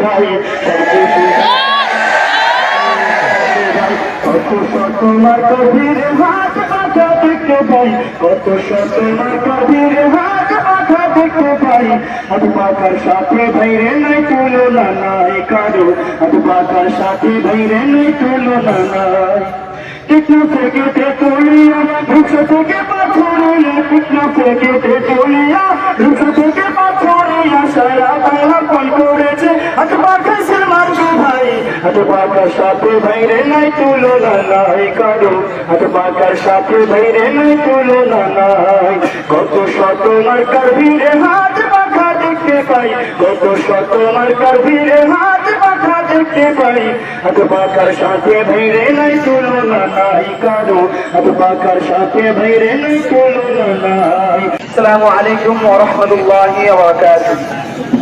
ভাই কত শত মার কবির হাত মাথা দেখতে পাই কত শত মার হাত মাথা দেখতে পাই হাত পাখার সাথে ভাইরে নাই তুলনা নাই কারও হাত পাখার সাথে ভাইরে নাই তুলনা নাই কৃষ্ণ থেকে তেতুলিয়া বৃক্ষ থেকে পাথরিয়া কৃষ্ণ থেকে তেতুলিয়া বৃক্ষ থেকে পাথরিয়া সারা বাংলা ফোন করেছে হাত পাখার সাথে ভাইরে নাই তুলনা নাই কারও হাত পাখার সাথে ভাইরে নাই তুলনা নাই কত শত মার্কার ভিড়ে হাত পাখা দেখতে পাই কত শত মার্কার ভিড়ে হাত পাখা দেখতে পাই হাত পাখার সাথে ভাইরে নাই তুলনা নাই কারও হাত পাখার সাথে ভাইরে নাই তুলনা নাই আসসালামু আলাইকুম ওয়া রাহমাতুল্লাহি ওয়া বারাকাতুহু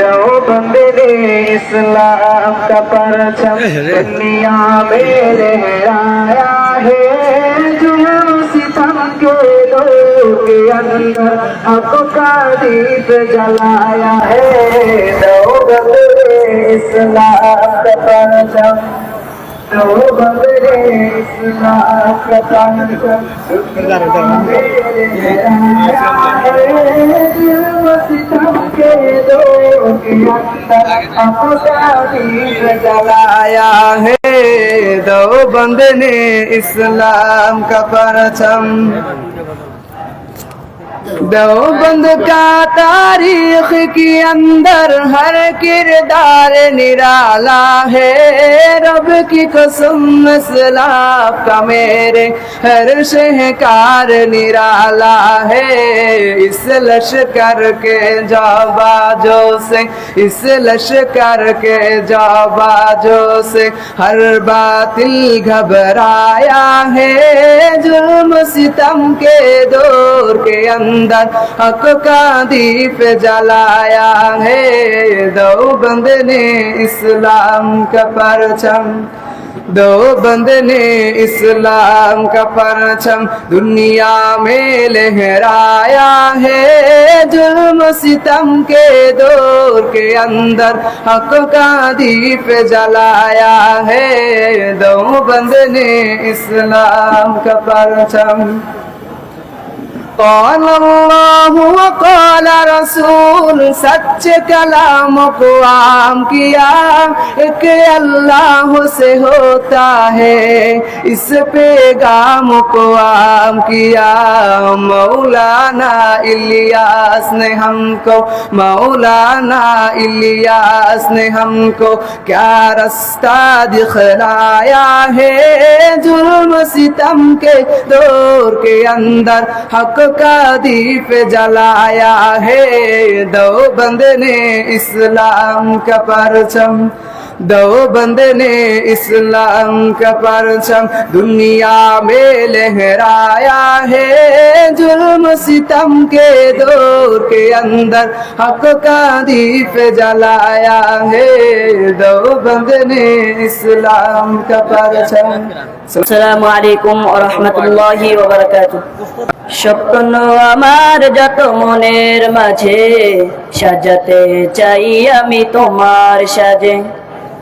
دیوبند نے اسلام کا پرچم دنیا میں لہرایا ہے۔ جو ستم کے لوگ کے اندر حق کا دیپ جلایا ہے۔ دیوبند نے اسلام کا پرچم کے دو का परचम दुनिया में लहराया है जुल्म सितम के लोग के अंदर हक का दीप जलाया है दो बंद ने इस्लाम का परचम دو بند کا تاریخ کی اندر ہر کردار نرالا ہے۔ رب کی قسم مسئلہ کا میرے ہر شہکار نرالا ہے۔ اس لشکر کے جا جو سے، اس لشکر کے جا باجو سے۔ ہر باطل گھبرایا ہے ظلم ستم کے دور کے اندر۔ اندر حق کا دیپ جلایا ہے دو بند نے اسلام کا پرچم دو بند نے اسلام کا پرچم دنیا میں لہرایا ہے جرم ستم کے دور کے اندر حق کا دیپ جلایا ہے دو بند نے اسلام کا پرچم قال اللہ وقال رسول، سچ کلام کو عام کیا کہ اللہ سے ہوتا ہے، اس پیغام کو عام کیا۔ مولانا الیاس نے ہم کو، مولانا الیاس نے ہم کو، کیا رستہ دکھلایا ہے؟ جرم ستم کے دور کے اندر، حق کا دیپ جلایا ہے دو بند نے اسلام کا پرچم दो बंद ने इस्लाम का परचम दुनिया में लहराया है जुल्म सितम के दौर के अंदर हक का दीप जलाया है दो बंद ने इस्लाम का परचम আসসালামু আলাইকুম ওয়া রাহমাতুল্লাহি ওয়া বারাকাতুহু স্বপ্ন আমার যত মনের মাঝে সাজাতে চাই আমি তোমার সাজে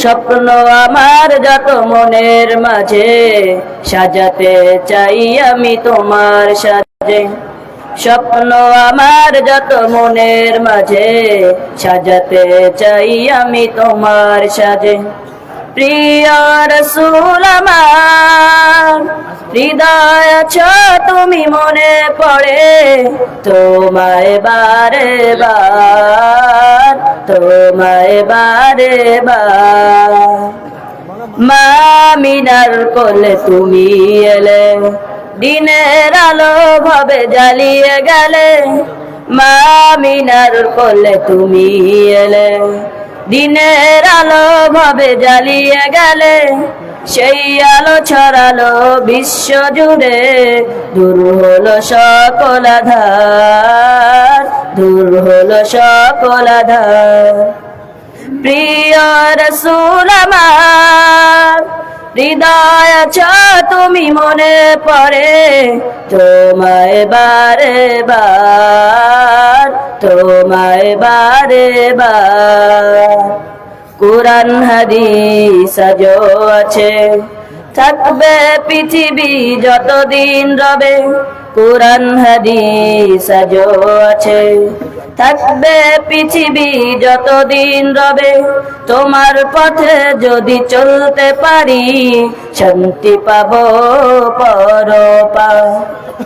স্বপ্ন আমার যত মনের মাঝে, সাজাতে চাই আমি তোমার সাজে। স্বপ্ন আমার যত মনের মাঝে, সাজাতে চাই আমি তোমার সাজে। প্রিয় রসুল আমার, হৃদয় আছ তুমি মনে পড়ে, তোমায় বারে বার তোমায় বারে বার মামিনার কোলে তুমি এলে, দিনের আলো ভাবে জ্বালিয়ে গেলে, মামিনার কোলে তুমি এলে, দিনের আলো ভাবে জ্বালিয়ে গেলে, সেই আলো ছড়ালো বিশ্ব জুড়ে, দূর হলো সকল আধার, দূর হলো সকল আধার। প্রিয় হৃদয় আছো তুমি মনে পড়ে, তোমায় বারে বার, তোমায় বারে বার। কোরআন, হাদিস আছে, থাকবে পৃথিবী যতদিন রবে। কোরআন, হাদিস, আজও আছে। থাকবে পৃথিবী যতদিন রবে, তোমার পথে যদি চলতে পারি, শান্তি পাবো পরপা।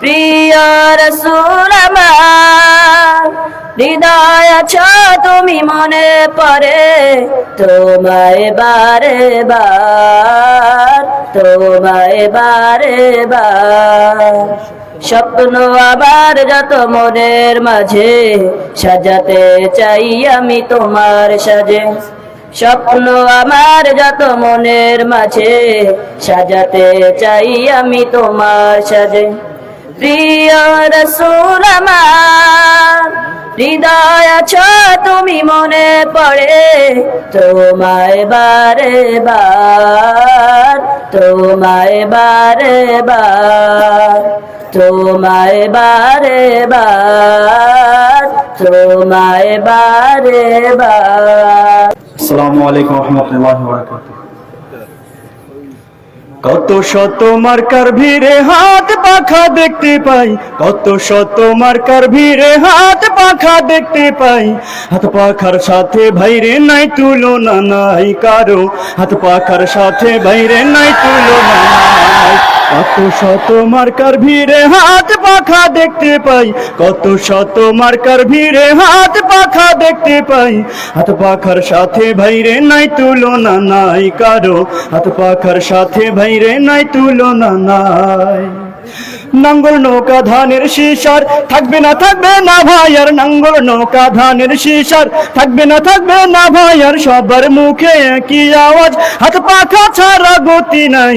প্রিয় রসুল হৃদয় আছো তুমি মনে পড়ে, তোমায় বারে বার, তোমায় বারে বার। স্বপ্ন আবার যত মনের মাঝে, সাজাতে চাই আমি তোমার সাজে। স্বপ্ন আমার যত মনের মাঝে, সাজাতে চাই আমি তোমার সাজে। প্রিয় রসুল হৃদয় তুমি মনে পড়ে, তোমায় বারে বার তোমায় বারে বার তোমায় বারে তোমায় বারে বার। আলাইকুম রহমতুল্লাহ কত শত মার্কার ভিড়ে হাত পাখা দেখতে পাই, কত শত মার্কার ভিড়ে হাত পাখা দেখতে পাই। হাত পাখার সাথে ভাইরে নাই তুলো না নাই কারও, হাত পাখার সাথে ভাইরে নাই তুলনা নাই কত শত মার্কার ভিড়ে হাত পাখা দেখতে পাই। কত শত মার্কার ভিড়ে হাত পাখা দেখতে পাই। হাত পাখার সাথে ভাইরে নাই তুলনা নাই কারও। হাত পাখার সাথে ভাইরে নাই তুলনা নাই। নাঙ্গল নৌকা ধানের শিশার থাকবে না থাকবে না ভাই, আর নাঙ্গল নৌকা ধানের শিশার থাকবে না থাকবে না ভাই, আর সবার মুখে একই আওয়াজ। হাত পাখা ছাড়া গতি নাই।